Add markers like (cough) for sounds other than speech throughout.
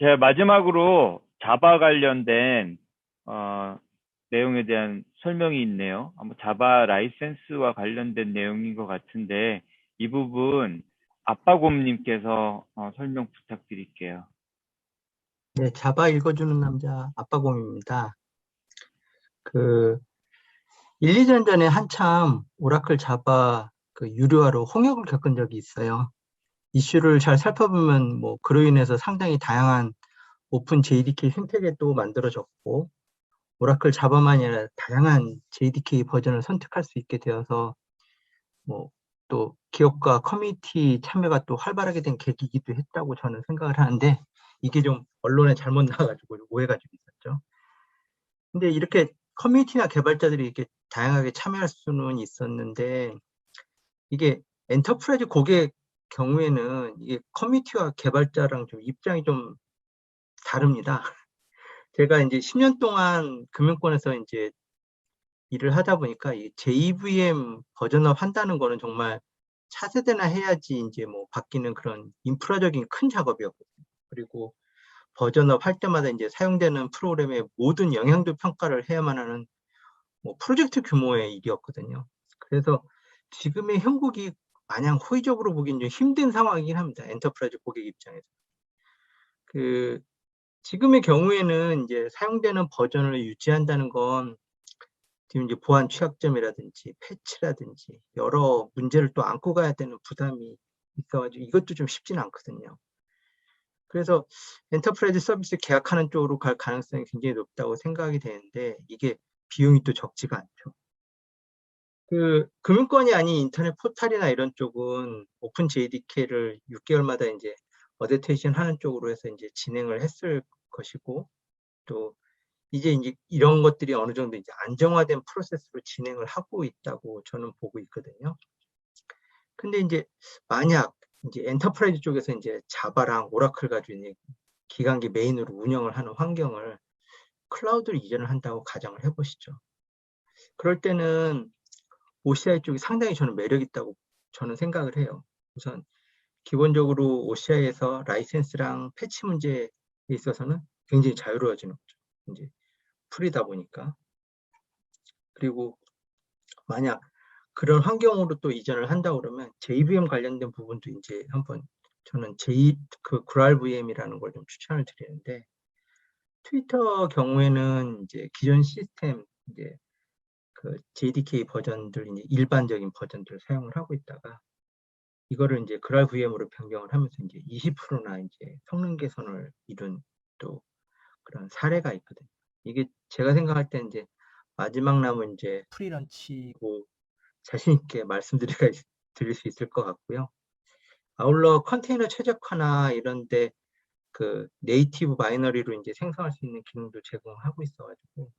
제가 마지막으로 자바 관련된 어, 내용에 대한 설명이 있네요. 아마 자바 라이센스와 관련된 내용인 것 같은데 이 부분 아빠곰님께서 어, 설명 부탁드릴게요. 네, 자바 읽어주는 남자 아빠곰입니다. 그 1, 2년 전에 한참 오라클 자바 그 유료화로 홍역을 겪은 적이 있어요. 이슈를 잘 살펴보면 뭐 그로 인해서 상당히 다양한 오픈 JDK 생태계 도 만들어졌고 오라클 자바만이 아니라 다양한 JDK 버전을 선택할 수 있게 되어서 뭐 또 기업과 커뮤니티 참여가 또 활발하게 된 계기이기도 했다고 저는 생각을 하는데 이게 좀 언론에 잘못 나와가지고 오해가 좀 있었죠. 근데 이렇게 커뮤니티나 개발자들이 이렇게 다양하게 참여할 수는 있었는데 이게 엔터프라이즈 고객 경우에는 이게 커뮤니티와 개발자랑 좀 입장이 좀 다릅니다. (laughs) 제가 이제 10년 동안 금융권에서 이제 일을 하다 보니까 이 JVM 버전업 한다는 거는 정말 차세대나 해야지 이제 뭐 바뀌는 그런 인프라적인 큰 작업이었거든요. 그리고 버전업 할 때마다 이제 사용되는 프로그램의 모든 영향도 평가를 해야만 하는 뭐 프로젝트 규모의 일이었거든요. 그래서 지금의 형국이 마냥 호의적으로 보기엔 좀 힘든 상황이긴 합니다. 엔터프라이즈 고객 입장에서. 그 지금의 경우에는 이제 사용되는 버전을 유지한다는 건 지금 이제 보안 취약점이라든지 패치라든지 여러 문제를 또 안고 가야 되는 부담이 있어가지고 이것도 좀 쉽지는 않거든요. 그래서 엔터프라이즈 서비스 계약하는 쪽으로 갈 가능성이 굉장히 높다고 생각이 되는데 이게 비용이 또 적지가 않죠. 그 금융권이 아닌 인터넷 포탈이나 이런 쪽은 오픈 JDK를 6개월마다 이제 어데테이션 하는 쪽으로 해서 이제 진행을 했을 것이고 또 이제 이제 이런 것들이 어느 정도 이제 안정화된 프로세스로 진행을 하고 있다고 저는 보고 있거든요. 근데 이제 만약 이제 엔터프라이즈 쪽에서 이제 자바랑 오라클 가지고 기간기 메인으로 운영을 하는 환경을 클라우드로 이전을 한다고 가정을 해보시죠. 그럴 때는 OCI 쪽이 상당히 저는 매력 있다고 저는 생각을 해요. 우선 기본적으로 OCI에서 라이센스랑 패치 문제에 있어서는 굉장히 자유로워지는 거죠. 이제 풀이다 보니까. 그리고 만약 그런 환경으로 또 이전을 한다 그러면 JVM 관련된 부분도 이제 한번 저는 J 그 GraalVM이라는 걸 좀 추천을 드리는데 트위터 경우에는 이제 기존 시스템 이제 그 JDK 버전들 이제 일반적인 버전들을 사용을 하고 있다가 이거를 이제 GraalVM으로 변경을 하면서 이제 20%나 이제 성능 개선을 이룬 또 그런 사례가 있거든요. 이게 제가 생각할 때 이제 마지막 남은 이제 프리런치고 자신 있게 (laughs) 말씀드리가 드릴 수 있을 것 같고요. 아울러 컨테이너 최적화나 이런데 그 네이티브 바이너리로 이제 생성할 수 있는 기능도 제공하고 있어가지고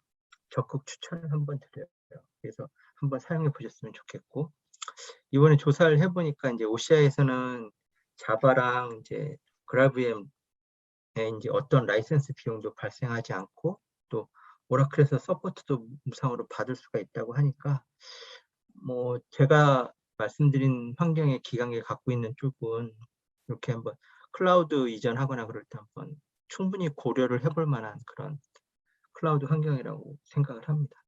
적극 추천을 한번 드려요. 그래서 한번 사용해 보셨으면 좋겠고 이번에 조사를 해보니까 이제 OCI에서는 자바랑 이제 그라브엠에 이제 어떤 라이센스 비용도 발생하지 않고 또 오라클에서 서포트도 무상으로 받을 수가 있다고 하니까 뭐 제가 말씀드린 환경의 기강에 갖고 있는 쪽은 이렇게 한번 클라우드 이전하거나 그럴 때 한번 충분히 고려를 해볼 만한 그런 클라우드 환경이라고 생각을 합니다.